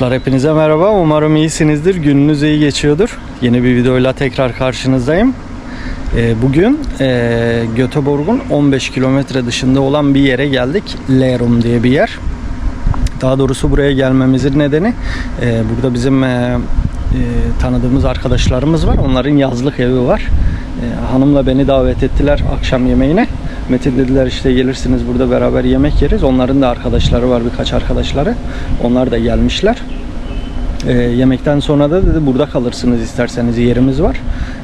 Dostlar hepinize merhaba. Umarım iyisinizdir. Gününüz iyi geçiyordur. Yeni bir videoyla tekrar karşınızdayım. Ee, Bugün e, Göteborg'un 15 kilometre dışında olan bir yere geldik. Lerum diye bir yer. Daha doğrusu buraya gelmemizin nedeni e, burada bizim e, tanıdığımız arkadaşlarımız var. Onların yazlık evi var. E, hanımla beni davet ettiler akşam yemeğine. Metin dediler işte gelirsiniz burada beraber yemek yeriz. Onların da arkadaşları var birkaç arkadaşları. Onlar da gelmişler. E, yemekten sonra da dedi burada kalırsınız isterseniz yerimiz var.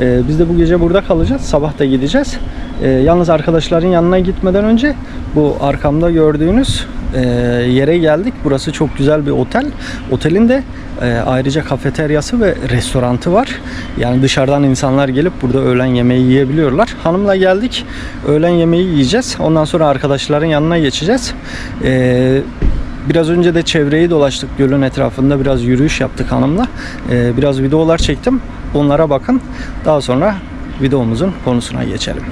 E, biz de bu gece burada kalacağız. Sabah da gideceğiz. E, yalnız arkadaşların yanına gitmeden önce bu arkamda gördüğünüz e, yere geldik. Burası çok güzel bir otel. Otelin de e, ayrıca kafeteryası ve restorantı var. Yani dışarıdan insanlar gelip burada öğlen yemeği yiyebiliyorlar. Hanımla geldik. Öğlen yemeği yiyeceğiz. Ondan sonra arkadaşların yanına geçeceğiz. E, Biraz önce de çevreyi dolaştık gölün etrafında biraz yürüyüş yaptık hanımla. Ee, biraz videolar çektim. Onlara bakın. Daha sonra videomuzun konusuna geçelim.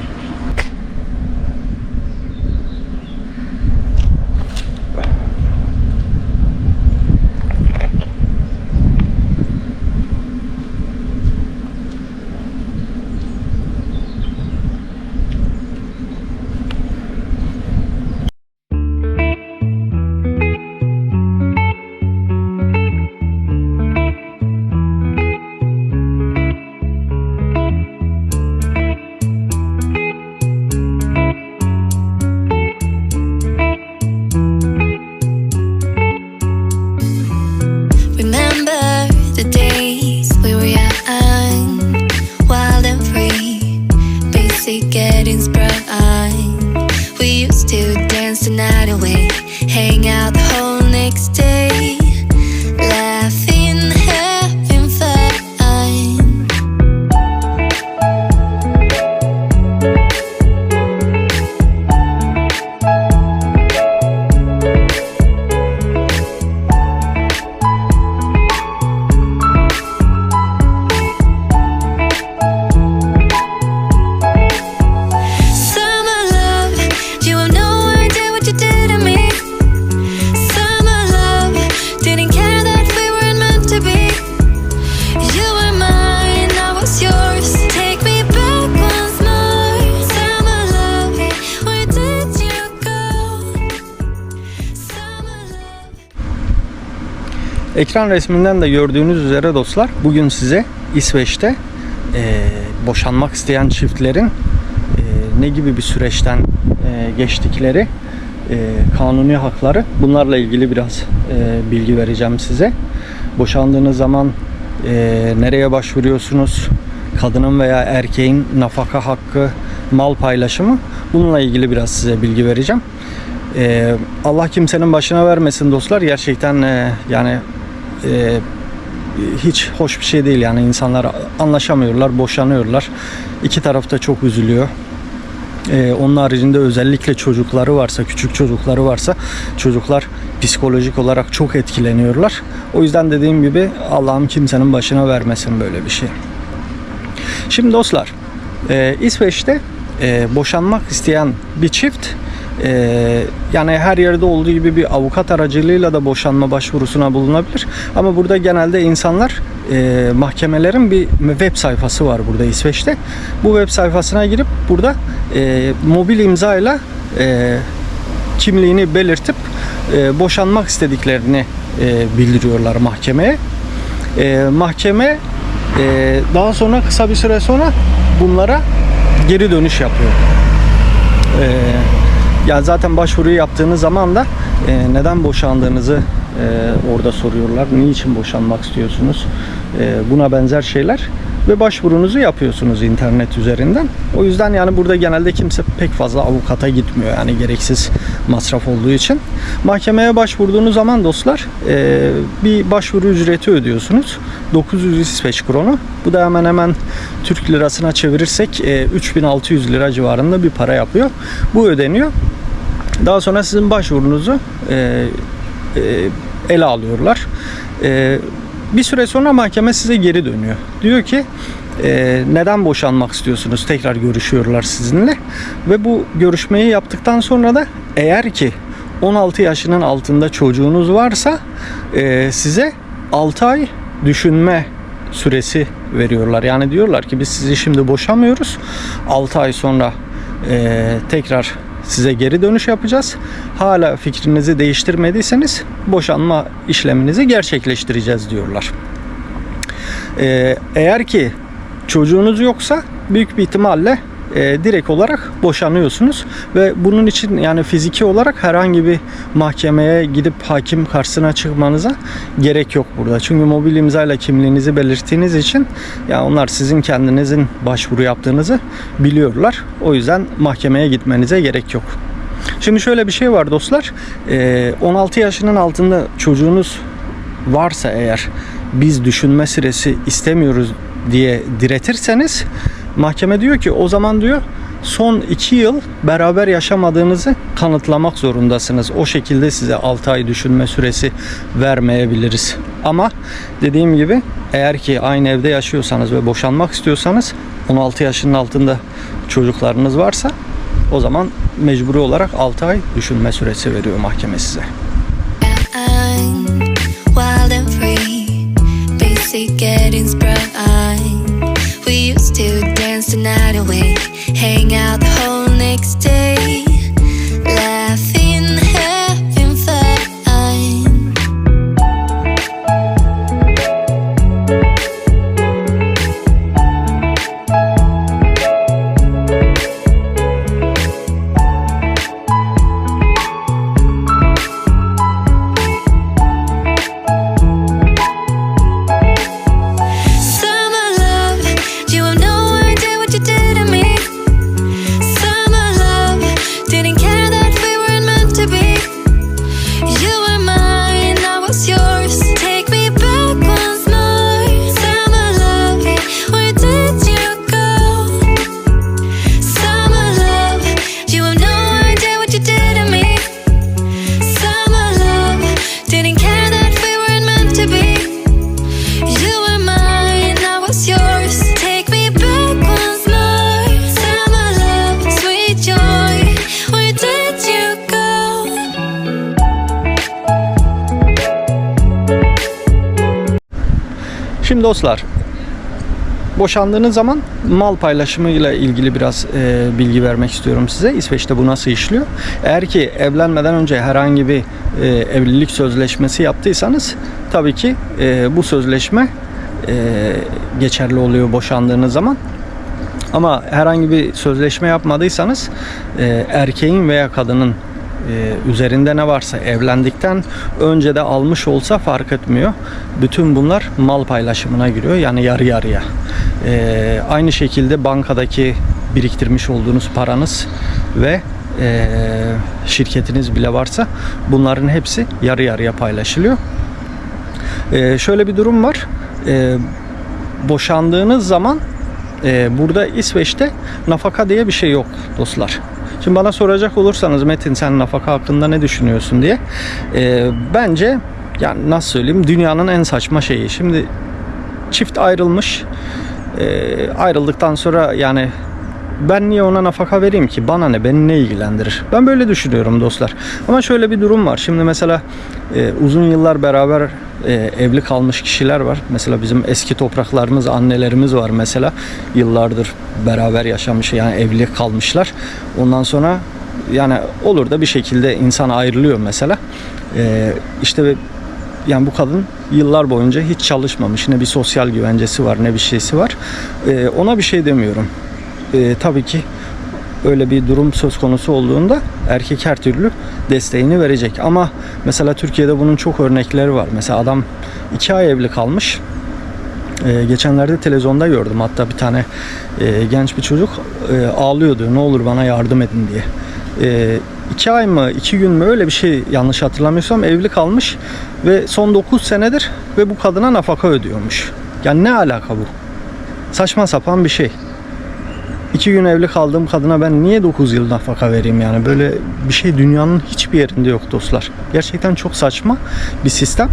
Ekran resminden de gördüğünüz üzere dostlar bugün size İsveç'te e, boşanmak isteyen çiftlerin e, ne gibi bir süreçten e, geçtikleri e, kanuni hakları bunlarla ilgili biraz e, bilgi vereceğim size. Boşandığınız zaman e, nereye başvuruyorsunuz? Kadının veya erkeğin nafaka hakkı, mal paylaşımı bununla ilgili biraz size bilgi vereceğim. E, Allah kimsenin başına vermesin dostlar. Gerçekten e, yani e, hiç hoş bir şey değil yani insanlar anlaşamıyorlar, boşanıyorlar. İki taraf da çok üzülüyor. Ee, onun haricinde özellikle çocukları varsa, küçük çocukları varsa çocuklar psikolojik olarak çok etkileniyorlar. O yüzden dediğim gibi Allah'ım kimsenin başına vermesin böyle bir şey. Şimdi dostlar, e, İsveç'te e, boşanmak isteyen bir çift e, yani her yerde olduğu gibi bir avukat aracılığıyla da boşanma başvurusuna bulunabilir. Ama burada genelde insanlar e, mahkemelerin bir web sayfası var burada İsveç'te. Bu web sayfasına girip burada e, mobil imzayla e, kimliğini belirtip e, boşanmak istediklerini e, bildiriyorlar mahkemeye. E, mahkeme e, daha sonra kısa bir süre sonra bunlara geri dönüş yapıyor. E, ya zaten başvuruyu yaptığınız zaman da e, neden boşandığınızı e, orada soruyorlar. Niçin boşanmak istiyorsunuz? E, buna benzer şeyler ve başvurunuzu yapıyorsunuz internet üzerinden. O yüzden yani burada genelde kimse pek fazla avukata gitmiyor yani gereksiz masraf olduğu için. Mahkemeye başvurduğunuz zaman dostlar e, bir başvuru ücreti ödüyorsunuz. 900 İsveç kronu. Bu da hemen hemen Türk lirasına çevirirsek e, 3600 lira civarında bir para yapıyor. Bu ödeniyor. Daha sonra sizin başvurunuzu e, e, ele alıyorlar. E, bir süre sonra mahkeme size geri dönüyor. Diyor ki e, neden boşanmak istiyorsunuz? Tekrar görüşüyorlar sizinle. Ve bu görüşmeyi yaptıktan sonra da eğer ki 16 yaşının altında çocuğunuz varsa e, size 6 ay düşünme süresi veriyorlar. Yani diyorlar ki biz sizi şimdi boşamıyoruz. 6 ay sonra eee, tekrar size geri dönüş yapacağız. Hala fikrinizi değiştirmediyseniz boşanma işleminizi gerçekleştireceğiz diyorlar. Eee, eğer ki çocuğunuz yoksa büyük bir ihtimalle e, direkt olarak boşanıyorsunuz ve bunun için yani fiziki olarak herhangi bir mahkemeye gidip hakim karşısına çıkmanıza gerek yok burada. Çünkü mobil imzayla kimliğinizi belirttiğiniz için ya onlar sizin kendinizin başvuru yaptığınızı biliyorlar. O yüzden mahkemeye gitmenize gerek yok. Şimdi şöyle bir şey var dostlar. E, 16 yaşının altında çocuğunuz varsa eğer biz düşünme süresi istemiyoruz diye diretirseniz mahkeme diyor ki o zaman diyor son 2 yıl beraber yaşamadığınızı kanıtlamak zorundasınız. O şekilde size 6 ay düşünme süresi vermeyebiliriz. Ama dediğim gibi eğer ki aynı evde yaşıyorsanız ve boşanmak istiyorsanız 16 yaşının altında çocuklarınız varsa o zaman mecburi olarak 6 ay düşünme süresi veriyor mahkeme size. Wild and free, basic the night away, hang out the whole next day, Şimdi dostlar boşandığınız zaman mal paylaşımıyla ilgili biraz e, bilgi vermek istiyorum size. İsveç'te bu nasıl işliyor? Eğer ki evlenmeden önce herhangi bir e, evlilik sözleşmesi yaptıysanız tabii ki e, bu sözleşme e, geçerli oluyor boşandığınız zaman. Ama herhangi bir sözleşme yapmadıysanız e, erkeğin veya kadının e, üzerinde ne varsa evlendikten önce de almış olsa fark etmiyor. Bütün bunlar mal paylaşımına giriyor. Yani yarı yarıya. E, aynı şekilde bankadaki biriktirmiş olduğunuz paranız ve e, şirketiniz bile varsa bunların hepsi yarı yarıya paylaşılıyor. E, şöyle bir durum var. E, boşandığınız zaman e, burada İsveç'te nafaka diye bir şey yok dostlar. Şimdi bana soracak olursanız Metin sen nafaka hakkında ne düşünüyorsun diye. E, bence yani nasıl söyleyeyim dünyanın en saçma şeyi. Şimdi çift ayrılmış. E, ayrıldıktan sonra yani ben niye ona nafaka vereyim ki? Bana ne? Beni ne ilgilendirir? Ben böyle düşünüyorum dostlar. Ama şöyle bir durum var. Şimdi mesela e, uzun yıllar beraber e, evli kalmış kişiler var. Mesela bizim eski topraklarımız, annelerimiz var mesela. Yıllardır beraber yaşamış yani evli kalmışlar. Ondan sonra yani olur da bir şekilde insan ayrılıyor mesela. E, işte yani bu kadın yıllar boyunca hiç çalışmamış. Ne bir sosyal güvencesi var ne bir şeysi var. E, ona bir şey demiyorum. E, tabii ki öyle bir durum söz konusu olduğunda erkek her türlü desteğini verecek. Ama mesela Türkiye'de bunun çok örnekleri var. Mesela adam iki ay evli kalmış. E, geçenlerde televizyonda gördüm hatta bir tane e, genç bir çocuk e, ağlıyordu ne olur bana yardım edin diye. E, iki ay mı iki gün mü öyle bir şey yanlış hatırlamıyorsam evli kalmış ve son 9 senedir ve bu kadına nafaka ödüyormuş. Yani ne alaka bu? Saçma sapan bir şey. İki gün evli kaldığım kadına ben niye 9 yıl nafaka vereyim yani böyle bir şey dünyanın hiçbir yerinde yok dostlar. Gerçekten çok saçma bir sistem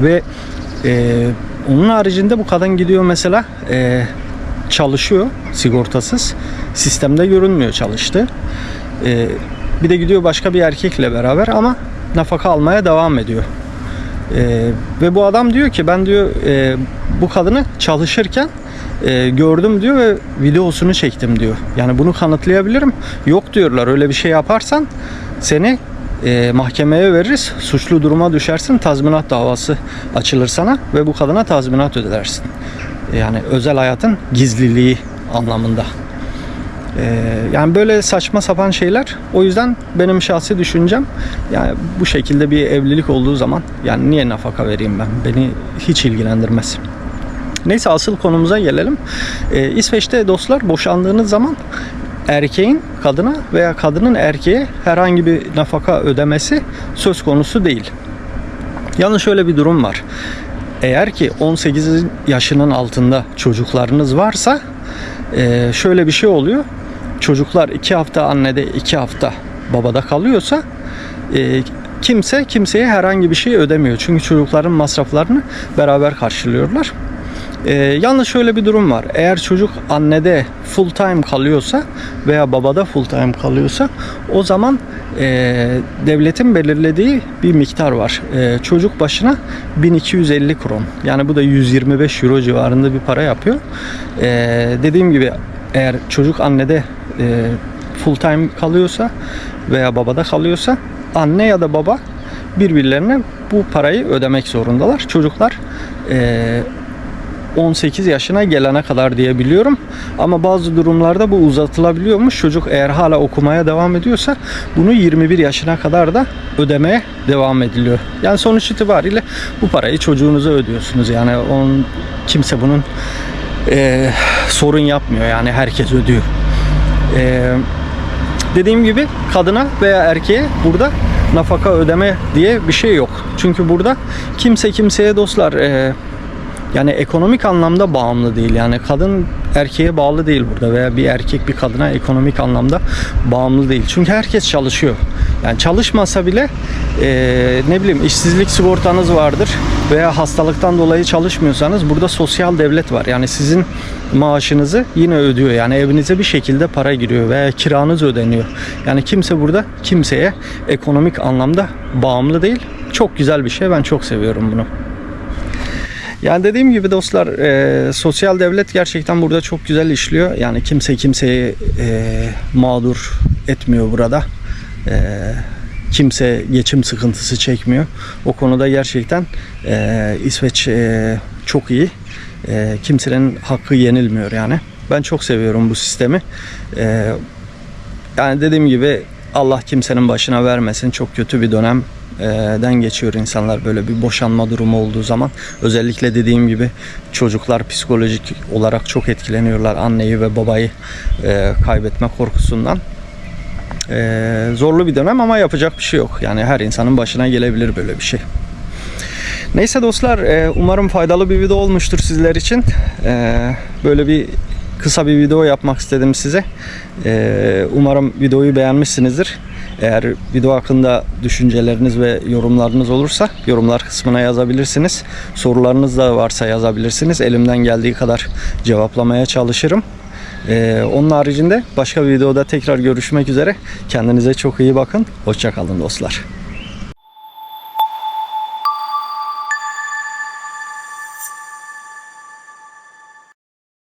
ve e, onun haricinde bu kadın gidiyor mesela e, çalışıyor sigortasız sistemde görünmüyor çalıştı. E, bir de gidiyor başka bir erkekle beraber ama nafaka almaya devam ediyor. E, ve bu adam diyor ki ben diyor e, bu kadını çalışırken e, gördüm diyor ve videosunu çektim diyor. Yani bunu kanıtlayabilirim. Yok diyorlar öyle bir şey yaparsan seni e, mahkemeye veririz. Suçlu duruma düşersin. Tazminat davası açılır sana ve bu kadına tazminat ödersin. Yani özel hayatın gizliliği anlamında. Ee, yani böyle saçma sapan şeyler. O yüzden benim şahsi düşüncem yani bu şekilde bir evlilik olduğu zaman yani niye nafaka vereyim ben? Beni hiç ilgilendirmez. Neyse asıl konumuza gelelim. Ee, İsveç'te dostlar boşandığınız zaman erkeğin kadına veya kadının erkeğe herhangi bir nafaka ödemesi söz konusu değil. Yalnız şöyle bir durum var. Eğer ki 18 yaşının altında çocuklarınız varsa e, şöyle bir şey oluyor. Çocuklar 2 hafta annede 2 hafta babada kalıyorsa e, kimse kimseye herhangi bir şey ödemiyor. Çünkü çocukların masraflarını beraber karşılıyorlar. E, yalnız şöyle bir durum var. Eğer çocuk annede full time kalıyorsa veya babada full time kalıyorsa o zaman e, devletin belirlediği bir miktar var. E, çocuk başına 1250 kron. Yani bu da 125 euro civarında bir para yapıyor. E, dediğim gibi eğer çocuk annede e, full time kalıyorsa veya babada kalıyorsa anne ya da baba birbirlerine bu parayı ödemek zorundalar. Çocuklar e, 18 yaşına gelene kadar diye biliyorum. Ama bazı durumlarda bu uzatılabiliyormuş. Çocuk eğer hala okumaya devam ediyorsa bunu 21 yaşına kadar da ödemeye devam ediliyor. Yani sonuç itibariyle bu parayı çocuğunuza ödüyorsunuz. Yani onun kimse bunun e, sorun yapmıyor. Yani herkes ödüyor. E, dediğim gibi kadına veya erkeğe burada nafaka ödeme diye bir şey yok. Çünkü burada kimse kimseye dostlar e, yani ekonomik anlamda bağımlı değil. Yani kadın erkeğe bağlı değil burada veya bir erkek bir kadına ekonomik anlamda bağımlı değil. Çünkü herkes çalışıyor. Yani çalışmasa bile eee, ne bileyim işsizlik sigortanız vardır veya hastalıktan dolayı çalışmıyorsanız burada sosyal devlet var. Yani sizin maaşınızı yine ödüyor. Yani evinize bir şekilde para giriyor veya kiranız ödeniyor. Yani kimse burada kimseye ekonomik anlamda bağımlı değil. Çok güzel bir şey. Ben çok seviyorum bunu. Yani dediğim gibi dostlar e, sosyal devlet gerçekten burada çok güzel işliyor. Yani kimse kimseyi e, mağdur etmiyor burada. E, kimse geçim sıkıntısı çekmiyor. O konuda gerçekten e, İsveç e, çok iyi. E, kimsenin hakkı yenilmiyor yani. Ben çok seviyorum bu sistemi. E, yani dediğim gibi Allah kimsenin başına vermesin. Çok kötü bir dönem den geçiyor insanlar böyle bir boşanma durumu olduğu zaman. Özellikle dediğim gibi çocuklar psikolojik olarak çok etkileniyorlar anneyi ve babayı e, kaybetme korkusundan. E, zorlu bir dönem ama yapacak bir şey yok. Yani her insanın başına gelebilir böyle bir şey. Neyse dostlar e, umarım faydalı bir video olmuştur sizler için. Böyle bir kısa bir video yapmak istedim size. Umarım videoyu beğenmişsinizdir. Eğer video hakkında düşünceleriniz ve yorumlarınız olursa yorumlar kısmına yazabilirsiniz. Sorularınız da varsa yazabilirsiniz. Elimden geldiği kadar cevaplamaya çalışırım. E, Onun haricinde başka bir videoda tekrar görüşmek üzere. Kendinize çok iyi bakın. Hoşçakalın dostlar.